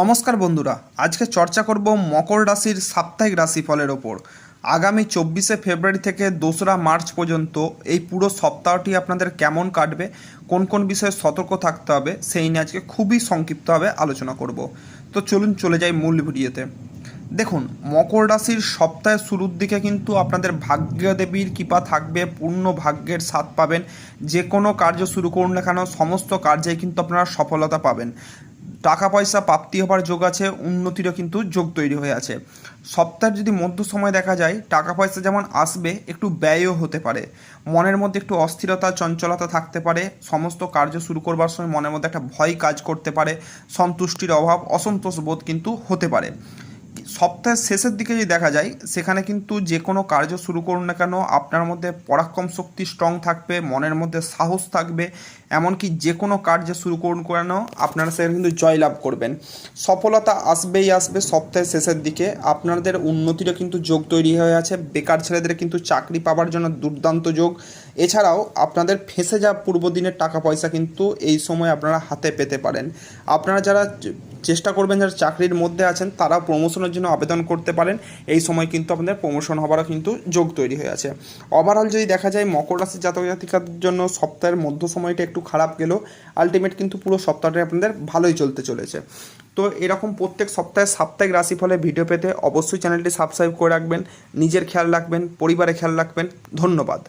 নমস্কার বন্ধুরা, আজকে চর্চা করব মকর রাশির সাপ্তাহিক রাশিফলের ওপর। আগামী চব্বিশে ফেব্রুয়ারি থেকে দোসরা মার্চ পর্যন্ত এই পুরো সপ্তাহটি আপনাদের কেমন কাটবে, কোন কোন বিষয়ে সতর্ক থাকতে হবে, সেই নিয়ে আজকে খুবই সংক্ষিপ্তভাবে আলোচনা করব। তো চলুন চলে যাই মূল ভিডিওতে। দেখুন, মকর রাশির সপ্তাহের শুরুর দিকে কিন্তু আপনাদের ভাগ্যদেবীর কৃপা থাকবে, পূর্ণ ভাগ্যের স্বাদ পাবেন, যে কোনো কার্য শুরু করুন না কেন, সমস্ত কার্যে কিন্তু আপনারা সফলতা পাবেন। টাকা পয়সা প্রাপ্তি হবার যোগ আছে, উন্নতিরও কিন্তু যোগ তৈরি হয়ে আছে। সপ্তাহের যদি মধ্য সময় দেখা যায় টাকা পয়সা যেমন আসবে, একটু ব্যয়ও হতে পারে। মনের মধ্যে একটু অস্থিরতা, চঞ্চলতা থাকতে পারে। সমস্ত কার্য শুরু করবার সময় মনের মধ্যে একটা ভয় কাজ করতে পারে। সন্তুষ্টির অভাব, অসন্তোষ বোধ কিন্তু হতে পারে। সপ্তাহের শেষের দিকে যদি দেখা যায়, সেখানে কিন্তু যে কোনো কার্য শুরু করুন না কেন, আপনার মধ্যে পরাক্রম শক্তি স্ট্রং থাকবে, মনের মধ্যে সাহস থাকবে, এমনকি যে কোনো কার্য শুরু করুন কেন, আপনারা সেখানে কিন্তু জয়লাভ করবেন। সফলতা আসবেই আসবে সপ্তাহের শেষের দিকে। আপনাদের উন্নতিরও কিন্তু যোগ তৈরি হয়ে আছে। বেকার ছেলেদের কিন্তু চাকরি পাওয়ার জন্য দুর্দান্ত যোগ। এছাড়াও আপনাদের ফেঁসে যাওয়া পূর্ব দিনের টাকা পয়সা কিন্তু এই সময় আপনারা হাতে পেতে পারেন। আপনারা যারা চেষ্টা করবেন যারা চাকরির মধ্যে আছেন তারা প্রমোশনের জন্য আবেদন করতে পারেন। এই সময় কিন্তু আপনাদের প্রমোশন হবারও কিন্তু যোগ তৈরি হয়ে আছে। ওভারঅল যদি দেখা যায়, মকর রাশি জাতক জাতিকার জন্য সপ্তাহের মধ্য সময়টা একটু খারাপ গেলেও আলটিমেট কিন্তু পুরো সপ্তাহটা আপনাদের ভালোই চলতে চলেছে। তো এরকম প্রত্যেক সপ্তাহে সাপ্তাহিক রাশিফলে ভিডিও পেতে অবশ্যই চ্যানেলটি সাবস্ক্রাইব করে রাখবেন। নিজের খেয়াল রাখবেন পরিবারে খেয়াল রাখবেন। ধন্যবাদ।